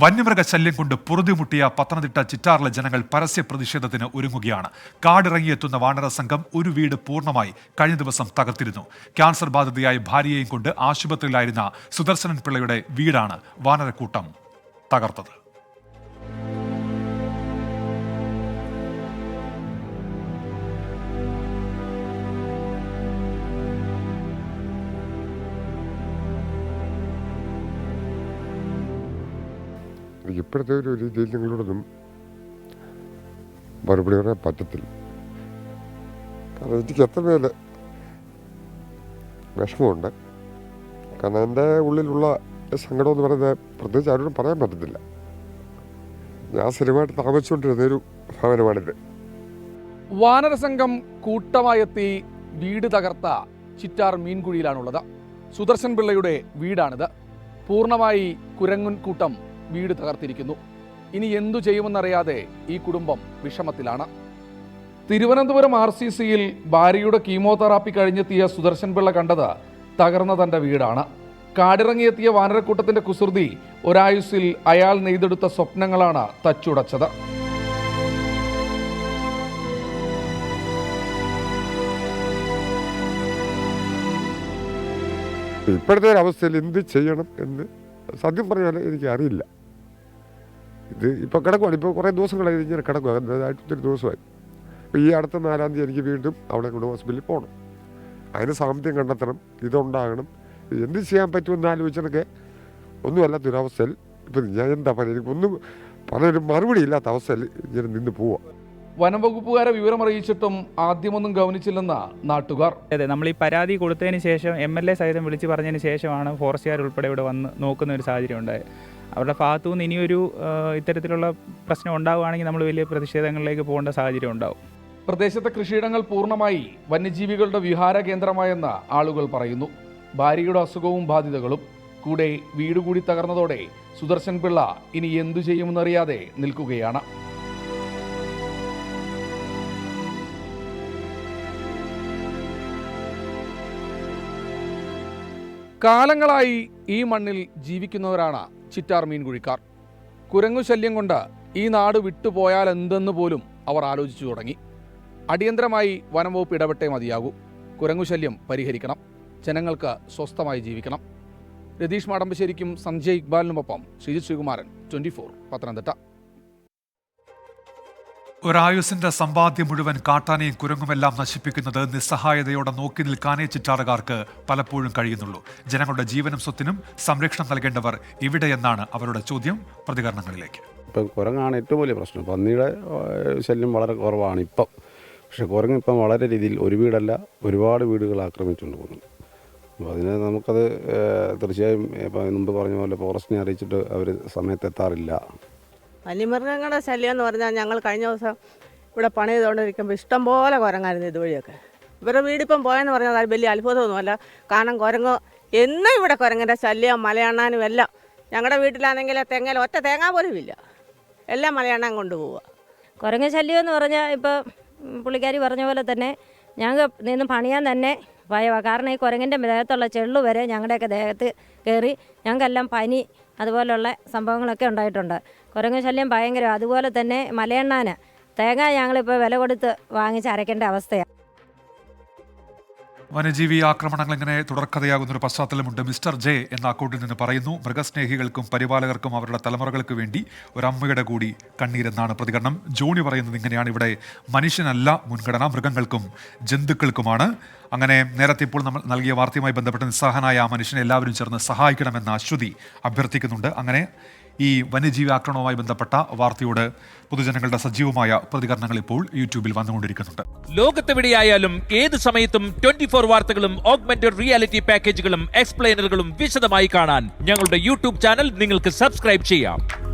വന്യമൃഗശല്യം കൊണ്ട് പൊറുതിമുട്ടിയ പത്തനംതിട്ട ചിറ്റാറിലെ ജനങ്ങൾ പരസ്യ പ്രതിഷേധത്തിന് ഒരുങ്ങുകയാണ്. കാടിറങ്ങിയെത്തുന്ന വാനര സംഘം ഒരു വീട് പൂർണമായി കഴിഞ്ഞ ദിവസം തകർത്തിരുന്നു. ക്യാൻസർ ബാധിതയായ ഭാര്യയെയും കൊണ്ട് ആശുപത്രിയിലായിരുന്ന സുദർശനൻ പിള്ളയുടെ വീടാണ് വാനരക്കൂട്ടം തകർത്തത്. ഇപ്പോഴത്തെ ഒരു രീതിയിൽ നിങ്ങളോടൊന്നും മറുപടി പറയാൻ പറ്റത്തില്ല. കാരണം എനിക്ക് എത്ര മേലെ വിഷമമുണ്ട്. കാരണം എന്റെ ഉള്ളിലുള്ള സങ്കടം എന്ന് പറയുന്നത് പ്രത്യേകിച്ച് ആരോടും പറയാൻ പറ്റത്തില്ല. ഞാൻ സ്ഥിരമായിട്ട് താമസിച്ചുകൊണ്ടിരുന്ന ഒരു ഭവനമാണിത്. വാനരസംഘം കൂട്ടമായെത്തി വീട് തകർത്ത ചിറ്റാർ മീൻകുഴിയിലാണുള്ളത്. സുദർശൻ പിള്ളയുടെ വീടാണിത്. പൂർണമായി കുരങ്ങുൻ കൂട്ടം വീട് തകർത്തിരിക്കുന്നു. ഇനി എന്തു ചെയ്യുമെന്നറിയാതെ ഈ കുടുംബം വിഷമത്തിലാണ്. തിരുവനന്തപുരം ആർ സി സിയിൽ ഭാര്യയുടെ കീമോതെറാപ്പി കഴിഞ്ഞെത്തിയ സുദർശൻ പിള്ള കണ്ടത് തകർന്ന തന്റെ വീടാണ്. കാടിറങ്ങിയെത്തിയ വാനരക്കൂട്ടത്തിന്റെ കുസൃതി ഒരായുസിൽ അയാൾ നെയ്തെടുത്ത സ്വപ്നങ്ങളാണ് തച്ചുടച്ചത്. ഇപ്പോഴത്തെ ഒരു അവസ്ഥയിൽ എന്ത് ചെയ്യണം എന്ന് സത്യം പറഞ്ഞാൽ എനിക്ക് അറിയില്ല ഇത് ഇപ്പോൾ കിടക്കുവാണ്. ഇപ്പോൾ കുറേ ദിവസങ്ങളായി ഇങ്ങനെ കിടക്കുക ഒത്തിരി ദിവസമായി. അപ്പോൾ ഈ അടുത്ത നാലാം തീയതി എനിക്ക് വീണ്ടും അവിടെ കൊണ്ട് ഹോസ്പിറ്റലിൽ പോകണം അതിന് സാമ്പത്തികം കണ്ടെത്തണം. ഇതുണ്ടാകണം. എന്ത് ചെയ്യാൻ പറ്റുമെന്ന് ആലോചിച്ചതൊക്കെ ദുരവസ്ഥയിൽ ഇപ്പം ഞാൻ എന്താ പറയുക എനിക്കൊന്നും പറഞ്ഞൊരു മറുപടി ഇല്ലാത്ത അവസ്ഥയിൽ ഇങ്ങനെ നിന്ന് പോവുക വനംവകുപ്പുകാരെ വിവരമറിയിച്ചിട്ടും ആദ്യമൊന്നും ഗൗനിച്ചില്ലെന്ന നാട്ടുകാർ. അതെ നമ്മൾ ഈ പരാതി കൊടുത്തതിന് ശേഷം എം എൽ എ സഹിതം വിളിച്ച് പറഞ്ഞതിന് ശേഷമാണ് ഫോറസ്റ്റുകാർ ഉൾപ്പെടെ ഇവിടെ വന്ന് നോക്കുന്ന ഒരു സാഹചര്യം ഉണ്ടായത്. അവരുടെ ഭാഗത്തു നിന്ന് ഇനിയൊരു ഇത്തരത്തിലുള്ള പ്രശ്നം ഉണ്ടാവുകയാണെങ്കിൽ നമ്മൾ വലിയ പ്രതിഷേധങ്ങളിലേക്ക് പോകേണ്ട സാഹചര്യം ഉണ്ടാവും. പ്രദേശത്തെ കൃഷിയിടങ്ങൾ പൂർണമായി വന്യജീവികളുടെ വിഹാര കേന്ദ്രമായെന്ന് ആളുകൾ പറയുന്നു. ഭാര്യയുടെ അസുഖവും ബാധിതകളും കൂടെ വീട് കൂടി തകർന്നതോടെ സുദർശൻ പിള്ള ഇനി എന്തു ചെയ്യുമെന്നറിയാതെ നിൽക്കുകയാണ്. കാലങ്ങളായി ഈ മണ്ണിൽ ജീവിക്കുന്നവരാണ് ചിറ്റാർ മീൻകുഴിക്കാർ കുരങ്ങു ശല്യം കൊണ്ട് ഈ നാട് വിട്ടുപോയാൽ എന്തെന്ന് പോലും അവർ ആലോചിച്ചു തുടങ്ങി. അടിയന്തരമായി വനംവകുപ്പ് ഇടപെട്ടേ മതിയാകൂ. കുരങ്ങു ശല്യം പരിഹരിക്കണം. ജനങ്ങൾക്ക് സ്വസ്ഥമായി ജീവിക്കണം. രതീഷ് മാടമ്പശ്ശേരിക്കും സഞ്ജയ് ഇക്ബാലിനുമൊപ്പം ശ്രീജിത് ശ്രീകുമാരൻ ട്വന്റി ഫോർ പത്തനംതിട്ട. ഒരായുസിന്റെ സമ്പാദ്യം മുഴുവൻ കാട്ടാനയും കുരങ്ങുമെല്ലാം നശിപ്പിക്കുന്നത് നിസ്സഹായതയോടെ നോക്കി നിൽക്കാനേ ചിറ്റാറുകാർക്ക് പലപ്പോഴും കഴിയുന്നുള്ളൂ. ജനങ്ങളുടെ ജീവനും സ്വത്തിനും സംരക്ഷണം നൽകേണ്ടവർ ഇവിടെയെന്നാണ് അവരുടെ ചോദ്യം പ്രതികരണങ്ങളിലേക്ക്. ഇപ്പം കുരങ്ങാണ് ഏറ്റവും വലിയ പ്രശ്നം. പന്നിയുടെ ശല്യം വളരെ കുറവാണ് ഇപ്പം. പക്ഷെ കുരങ്ങ് ഇപ്പം വളരെ രീതിയിൽ ഒരു വീടല്ല ഒരുപാട് വീടുകൾ ആക്രമിച്ചുകൊണ്ട് പോകുന്നു അപ്പോൾ അതിന് നമുക്കത് തീർച്ചയായും ഇപ്പം മുമ്പ് പറഞ്ഞ പോലെ ഫോറസ്റ്റിനെ അറിയിച്ചിട്ട് അവർ സമയത്ത് എത്താറില്ല. വന്യമൃഗങ്ങളുടെ ശല്യം എന്ന് പറഞ്ഞാൽ ഞങ്ങൾ കഴിഞ്ഞ ദിവസം ഇവിടെ പണി ചെയ്തുകൊണ്ടിരിക്കുമ്പോൾ ഇഷ്ടംപോലെ കുരങ്ങായിരുന്നു ഇതുവഴിയൊക്കെ ഇവരുടെ വീടിപ്പം പോയെന്ന് പറഞ്ഞാൽ അത് വലിയ അത്ഭുതമൊന്നുമല്ല. കാരണം കുരങ്ങ് എന്നും ഇവിടെ കുരങ്ങിന്റെ ശല്യം മലയണ്ണാനും എല്ലാം. ഞങ്ങളുടെ വീട്ടിലാണെങ്കിൽ തെങ്ങൽ ഒറ്റ തേങ്ങ പോലും ഇല്ല. എല്ലാം മലയണ്ണാൻ കൊണ്ടുപോവുക കുരങ്ങ ശല്യം എന്ന് പറഞ്ഞാൽ ഇപ്പോൾ പുള്ളിക്കാരി പറഞ്ഞ പോലെ തന്നെ ഞങ്ങൾക്ക് നിന്ന് പണിയാൻ തന്നെ ഭയമാണ് കാരണം ഈ കുരങ്ങിന്റെ ദേഹത്തുള്ള ചെള്ളു വരെ ഞങ്ങളുടെയൊക്കെ ദേഹത്ത് കയറി ഞങ്ങൾക്കെല്ലാം പനി അതുപോലുള്ള സംഭവങ്ങളൊക്കെ ഉണ്ടായിട്ടുണ്ട്. കുരങ്ങ ശല്യം ഭയങ്കരം അതുപോലെ തന്നെ മലയെണ്ണാന് തേങ്ങ ഞങ്ങളിപ്പോൾ വില കൊടുത്ത് വാങ്ങിച്ച് അരയ്ക്കേണ്ട അവസ്ഥയാണ് വന്യജീവി ആക്രമണങ്ങൾ ഇങ്ങനെ തുടർക്കഥയാകുന്ന ഒരു പശ്ചാത്തലമുണ്ട്. മിസ്റ്റർ ജെ എന്ന അക്കൗണ്ടിൽ നിന്ന് പറയുന്നു മൃഗസ്നേഹികൾക്കും പരിപാലകർക്കും അവരുടെ തലമുറകൾക്ക് വേണ്ടി ഒരമ്മയുടെ കൂടി കണ്ണീരെന്നാണ് പ്രതികരണം. ജോണി പറയുന്നത് ഇങ്ങനെയാണ് ഇവിടെ മനുഷ്യനല്ല മുൻഗണന മൃഗങ്ങൾക്കും ജന്തുക്കൾക്കുമാണ്. അങ്ങനെ നേരത്തെ ഇപ്പോൾ നമ്മൾ നൽകിയ വാർത്തയുമായി ബന്ധപ്പെട്ട് നിസ്സഹനായ ആ മനുഷ്യനെ എല്ലാവരും ചേർന്ന് സഹായിക്കണമെന്ന് അശ്വതി അഭ്യർത്ഥിക്കുന്നുണ്ട്. അങ്ങനെ ഈ വന്യജീവി ആക്രമണവുമായി ബന്ധപ്പെട്ട വാർത്തയോട് പൊതുജനങ്ങളുടെ സജീവമായ പ്രതികരണങ്ങൾ ഇപ്പോൾ യൂട്യൂബിൽ വന്നുകൊണ്ടിരിക്കുന്നുണ്ട്. ലോകത്തെവിടെയായാലും ഏത് സമയത്തും ട്വന്റി ഫോർ വാർത്തകളും ഓഗ്മെന്റഡ് റിയാലിറ്റി പാക്കേജുകളും എക്സ്പ്ലെയിനറുകളും വിശദമായി കാണാൻ ഞങ്ങളുടെ യൂട്യൂബ് ചാനൽ നിങ്ങൾക്ക് സബ്സ്ക്രൈബ് ചെയ്യാം.